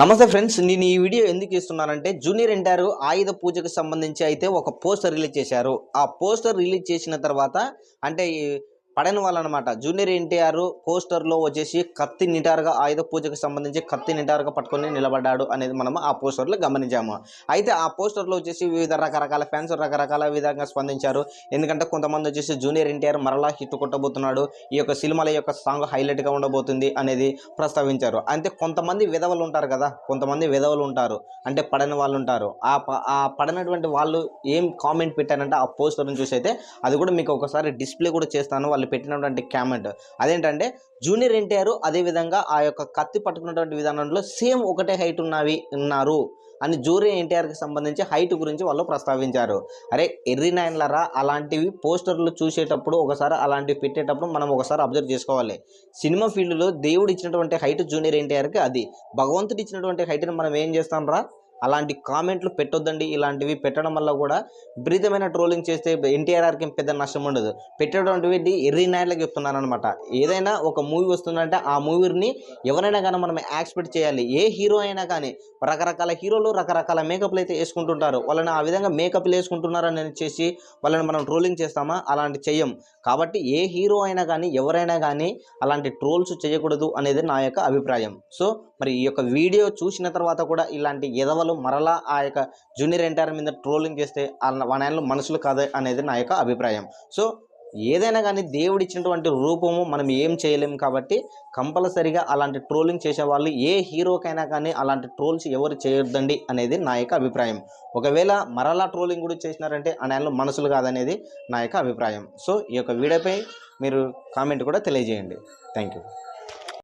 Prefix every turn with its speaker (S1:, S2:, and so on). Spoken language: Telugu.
S1: నమస్తే ఫ్రెండ్స్ నేను ఈ వీడియో ఎందుకు ఇస్తున్నానంటే జూనియర్ ఎన్టీఆర్ ఆయుధ పూజకు సంబంధించి అయితే ఒక పోస్టర్ రిలీజ్ చేశారు. ఆ పోస్టర్ రిలీజ్ చేసిన తర్వాత అంటే పడని వాళ్ళనమాట. జూనియర్ ఎన్టీఆర్ పోస్టర్లో వచ్చేసి కత్తి నిటారుగా ఆయుధ పూజకు సంబంధించి కత్తి నిటారుగా పట్టుకొని నిలబడ్డాడు అనేది మనం ఆ పోస్టర్లో గమనించాము. అయితే ఆ పోస్టర్లో వచ్చేసి వివిధ రకరకాల ఫ్యాన్స్ రకరకాల విధంగా స్పందించారు. ఎందుకంటే కొంతమంది వచ్చేసి జూనియర్ ఎన్టీఆర్ మరలా హిట్ కొట్టబోతున్నాడు. ఈ యొక్క సినిమాల యొక్క సాంగ్ హైలైట్గా ఉండబోతుంది అనేది ప్రస్తావించారు. అంటే కొంతమంది విధవలు ఉంటారు కదా కొంతమంది విధవలు ఉంటారు. అంటే పడని వాళ్ళు ఉంటారు. ఆ ప- ఆ పడనటువంటి వాళ్ళు ఏం కామెంట్ పెట్టారంటే ఆ పోస్టర్ని చూసి అయితే అది కూడా మీకు ఒకసారి డిస్ప్లే కూడా చేస్తాను. వాళ్ళు పెట్టినటువంటి కామెంట్ అదేంటంటే జూనియర్ ఎన్టీఆర్ అదేవిధంగా ఆ యొక్క కత్తి పట్టుకున్నటువంటి విధానంలో సేమ్ ఒకటే హైట్ ఉన్నవి ఉన్నారు. అని జూనియర్ ఎన్టీఆర్కి సంబంధించి హైట్ గురించి వాళ్ళు ప్రస్తావించారు. అరే ఎర్రి నాయన్లరా అలాంటివి పోస్టర్లు చూసేటప్పుడు ఒకసారి అలాంటివి పెట్టేటప్పుడు మనం ఒకసారి అబ్జర్వ్ చేసుకోవాలి. సినిమా ఫీల్డ్లో దేవుడు ఇచ్చినటువంటి హైట్ జూనియర్ ఎన్టీఆర్కి అది. భగవంతుడు ఇచ్చినటువంటి హైట్ని మనం ఏం చేస్తాం రా అలాంటి కామెంట్లు పెట్టొద్దండి. ఇలాంటివి పెట్టడం వల్ల కూడా విపరీతమైన ట్రోలింగ్ చేస్తే ఎన్టీఆర్ఆర్కి పెద్ద నష్టం ఉండదు. పెట్టేటువంటివి ఎర్రీ నాయలకు చెప్తున్నాను అనమాట ఏదైనా ఒక మూవీ వస్తుందంటే ఆ మూవీని ఎవరైనా కానీ మనం యాక్స్పెక్ట్ చేయాలి. ఏ హీరో అయినా కానీ రకరకాల హీరోలు రకరకాల మేకప్లు అయితే వేసుకుంటుంటారు. వాళ్ళని ఆ విధంగా మేకప్లు వేసుకుంటున్నారని చేసి వాళ్ళని మనం ట్రోలింగ్ చేస్తామా? అలాంటి చెయ్యం. కాబట్టి ఏ హీరో అయినా కానీ ఎవరైనా కానీ అలాంటి ట్రోల్స్ చేయకూడదు అనేది నా యొక్క అభిప్రాయం. సో మరి ఈ యొక్క వీడియో చూసిన తర్వాత కూడా ఇలాంటి ఎదవలు మరలా ఆ యొక్క జూనియర్ ఎన్టీఆర్ మీద ట్రోలింగ్ చేస్తే వనాయనలు మనుషులు కాదు అనేది నా యొక్క అభిప్రాయం. సో ఏదైనా కానీ దేవుడు ఇచ్చినటువంటి రూపము మనం ఏం చేయలేం కాబట్టి కంపల్సరిగా అలాంటి ట్రోలింగ్ చేసే వాళ్ళు ఏ హీరోకైనా కానీ అలాంటి ట్రోల్స్ ఎవరు చేయొద్దండి అనేది నా యొక్క అభిప్రాయం. ఒకవేళ మరలా ట్రోలింగ్ కూడా చేసినారంటే ఆ మనసులు కాదనేది నా యొక్క అభిప్రాయం. సో ఈ యొక్క వీడియోపై మీరు కామెంట్ కూడా తెలియజేయండి. Thank you